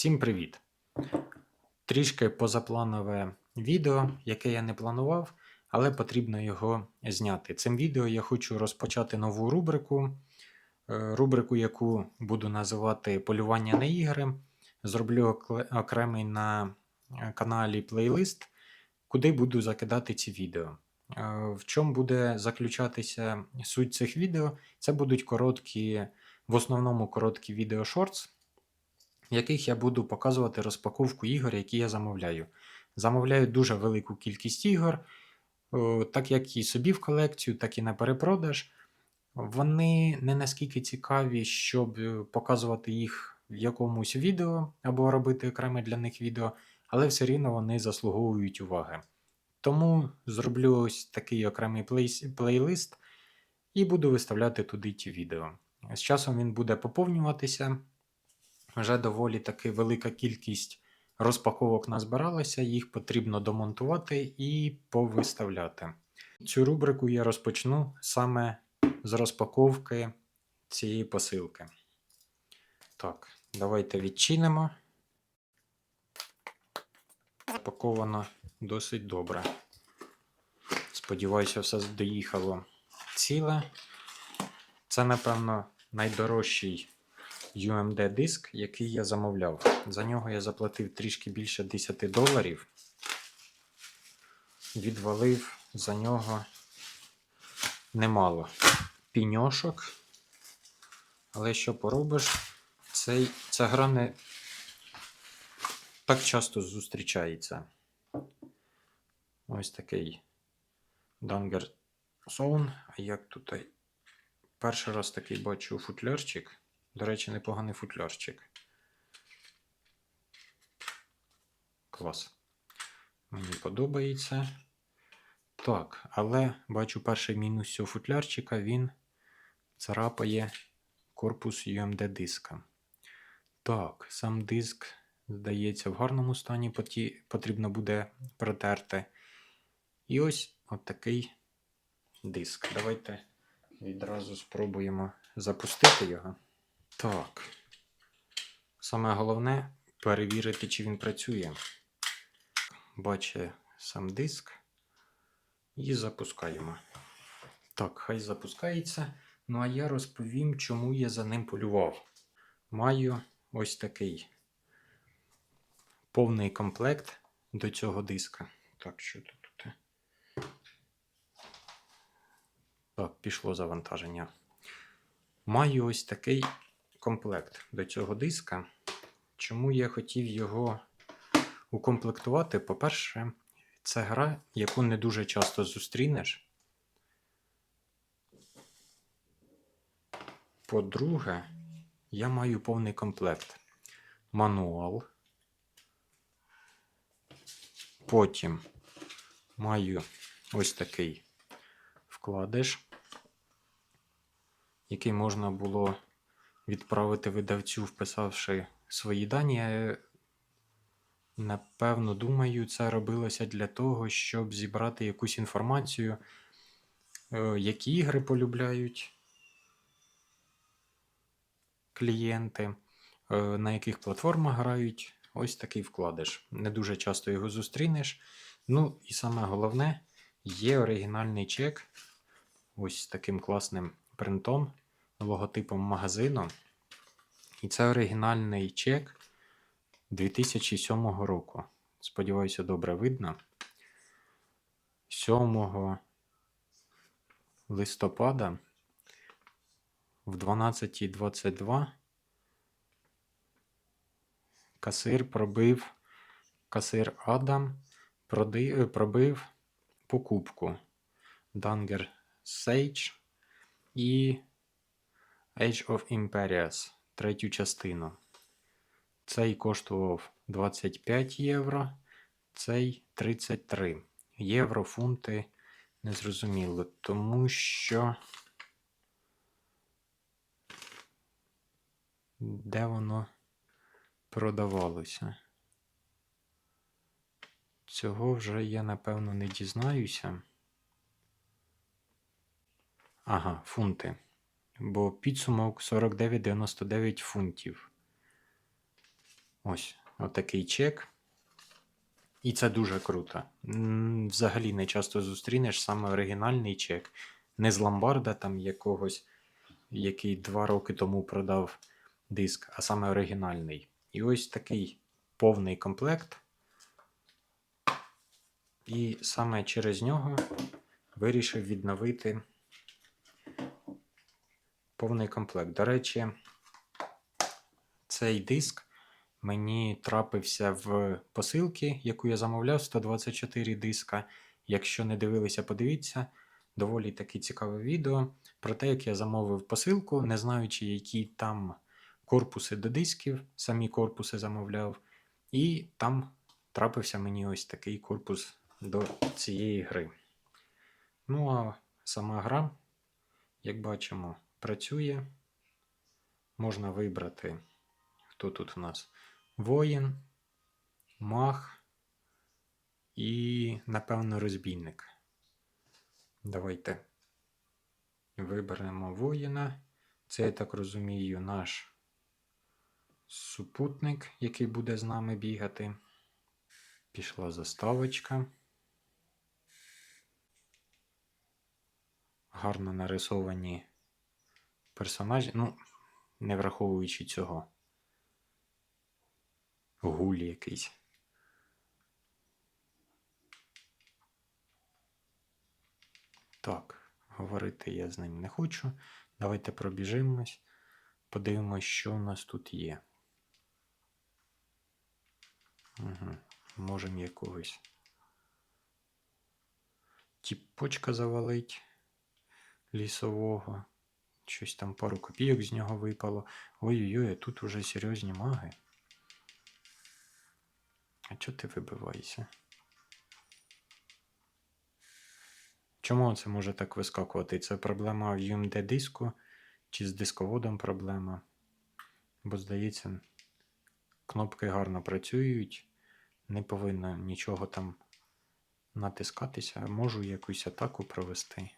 Всім привіт! Трішки позапланове відео, яке я не планував, але потрібно його зняти. Цим відео я хочу розпочати нову рубрику, е, рубрику, яку буду називати Полювання на ігри. Зроблю окремий на е, каналі плейлист, куди буду закидати ці відео. Е, В чому буде заключатися суть цих відео? Це будуть короткі, в основному короткі відео шортс, в яких я буду показувати розпаковку ігор, які я замовляю. Замовляю дуже велику кількість ігор, так як і собі в колекцію, так і на перепродаж. Вони не наскільки цікаві, щоб е, показувати їх в якомусь відео або робити окреме для них відео, але все рівно вони заслуговують уваги. Тому зроблю ось такий окремий плейс- плейлист і буду виставляти туди ті відео. З часом він буде поповнюватися. Вже доволі таки велика кількість розпаковок назбиралася, їх потрібно домонтувати і повиставляти. Цю рубрику я розпочну саме з розпаковки цієї посилки. Так, давайте відчинимо. Запаковано досить добре. Сподіваюся, все доїхало ціле. Це, напевно, найдорожчий UMD диск, який я замовляв. За нього я заплатив трішки більше 10 доларів. Відвалив за нього немало піньошок. Але що поробиш, цей, ця гра не так часто зустрічається. Ось такий Danger Zone. А як тут? Перший раз такий бачу футлярчик. До речі, непоганий футлярчик. Клас. Мені подобається. Так, але бачу перший мінус цього футлярчика, він царапає корпус UMD диска. Так, сам диск, здається, в гарному стані потрібно буде протерти. І ось от такий диск. Давайте відразу спробуємо запустити його. Так. Саме головне перевірити, чи він працює. Бачить сам диск. І запускаємо. Так, хай запускається. Ну а я розповім, чому я за ним полював. Маю ось такий повний комплект до цього диска. Так, що тут? Так, пішло завантаження. Маю ось такий комплект до цього диска. Чому я хотів його укомплектувати? По-перше, це гра, яку не дуже часто зустрінеш. По-друге, я маю повний комплект. Мануал. Потім маю ось такий вкладиш, який можна було відправити видавцю, вписавши свої дані. Я, Напевно, думаю, це робилося для того, щоб зібрати якусь інформацію, е, які ігри полюбляють клієнти, е, на яких платформах грають. Ось такий вкладиш. Не дуже часто його зустрінеш. Ну і саме головне, є оригінальний чек ось з таким класним принтом, логотипом магазину. І це оригінальний чек 2007 року. Сподіваюся, добре видно. 7 листопада в 12.22 касир пробив, касир Адам е, пробив покупку Danger Sage і Age of Empires третю частину. Цей коштував 25 євро, цей 33 євро, фунти незрозуміло, тому що де воно продавалося? Цього вже я напевно не дізнаюся. Ага, фунти. Бо підсумок 49,99 фунтів. Ось отакий чек. І це дуже круто. Взагалі не часто зустрінеш саме оригінальний чек. Не з ломбарда там якогось, який два роки тому продав диск, а саме оригінальний. І ось такий повний комплект. І саме через нього вирішив відновити повний комплект. До речі, цей диск мені трапився в посилки, яку я замовляв 124 диска. Якщо не дивилися, подивіться. Доволі таки цікаве відео про те, як я замовив посилку, не знаючи, які там корпуси до дисків, самі корпуси замовляв. І там трапився мені ось такий корпус до цієї гри. Ну а сама гра, як бачимо, працює. Можна вибрати, хто тут у нас воїн, маг і, напевно, розбійник. Давайте виберемо воїна. Це, я так розумію, наш супутник, який буде з нами бігати. Пішла заставочка. Гарно нарисовані персонажі. Ну, не враховуючи цього. Гуль якийсь. Так, говорити я з ним не хочу. Давайте пробіжимось. Подивимось, що у нас тут є. Угу. Можемо якогось тіпочка завалить лісового. Щось там пару копійок з нього випало. Ой-ой-ой, а тут уже серйозні маги. А чого ти вибиваєшся? Чому це може так вискакувати? Це проблема в UMD диску чи з дисководом проблема? Бо, здається, кнопки гарно працюють, не повинно нічого там натискатися. Можу якусь атаку провести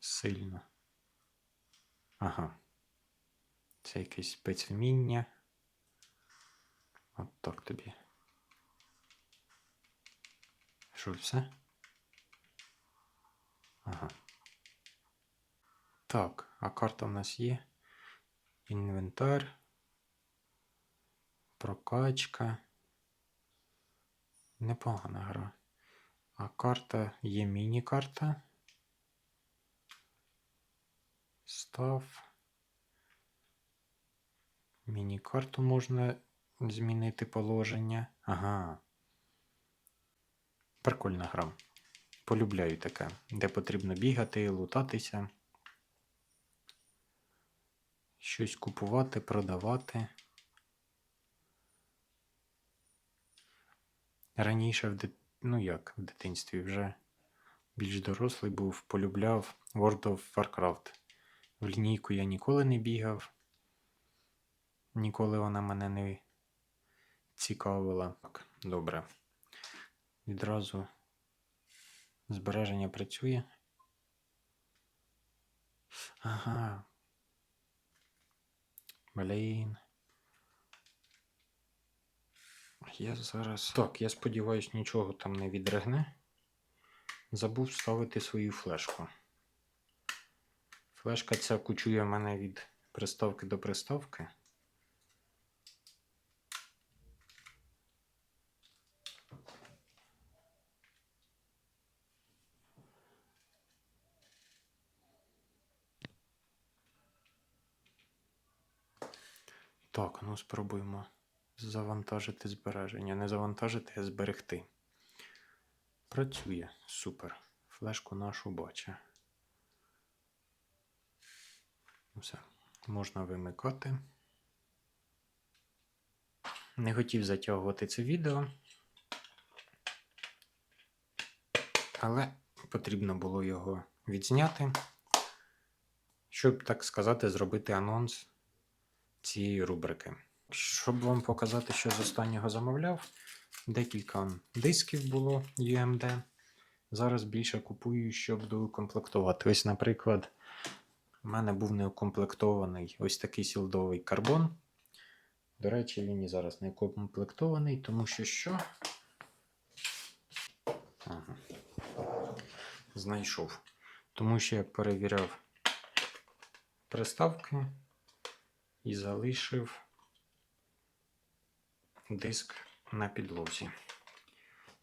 сильно. Ага. Це якесь спецвміння. От так тобі. Що все? Ага. Так, а карта в нас є. Інвентар. Прокачка. Непогана гра. А карта є міні-карта. Став. Міні-карту можна змінити положення. Ага. Прикольна гра. Полюбляю таке, де потрібно бігати, лутатися. Щось купувати, продавати. Раніше в дит... ну як в дитинстві вже більш дорослий був, полюбляв World of Warcraft. В лінійку я ніколи не бігав. Ніколи вона мене не цікавила. Так, добре. Відразу збереження працює. Ага. Блін. Я зараз. Так, я сподіваюся, нічого там не відригне. Забув вставити свою флешку. Флешка ця кучує мене від приставки до приставки. Так, ну спробуємо завантажити збереження. Не завантажити, а зберегти. Працює. Супер. Флешку нашу бачу. Все. Можна вимикати. Не хотів затягувати це відео. Але потрібно було його відзняти, щоб, так сказати, зробити анонс цієї рубрики. Щоб вам показати, що з останнього замовляв, декілька дисків було UMD. Зараз більше купую, щоб доукомплектувати. Ось, наприклад, у мене був неукомплектований ось такий сілдовий карбон. До речі, він і зараз не комплектований, тому що що? Ага. Знайшов. Тому що я перевіряв приставки і залишив диск на підлозі.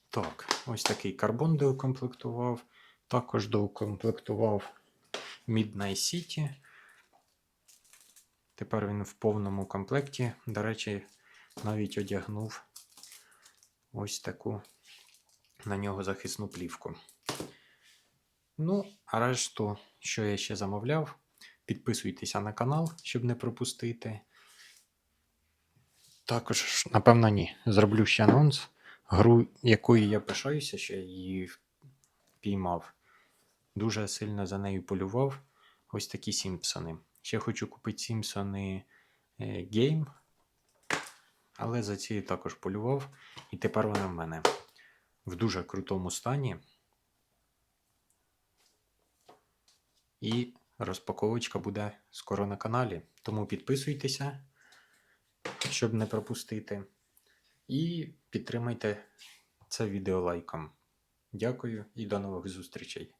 Так, ось такий карбон доукомплектував. Також доукомплектував Midnight City. Тепер він в повному комплекті. До речі, навіть одягнув ось таку на нього захисну плівку. Ну, а решту, що я ще замовляв, підписуйтеся на канал, щоб не пропустити. Також, напевно, ні. Зроблю ще анонс. Гру, якою я пишаюся, що я її піймав. Дуже сильно за нею полював. Ось такі Сімпсони. Ще хочу купити Сімпсони е, Гейм. Але за цією також полював. І тепер вона в мене в дуже крутому стані. І розпаковочка буде скоро на каналі. Тому підписуйтеся, щоб не пропустити. І підтримайте це відео лайком. Дякую і до нових зустрічей.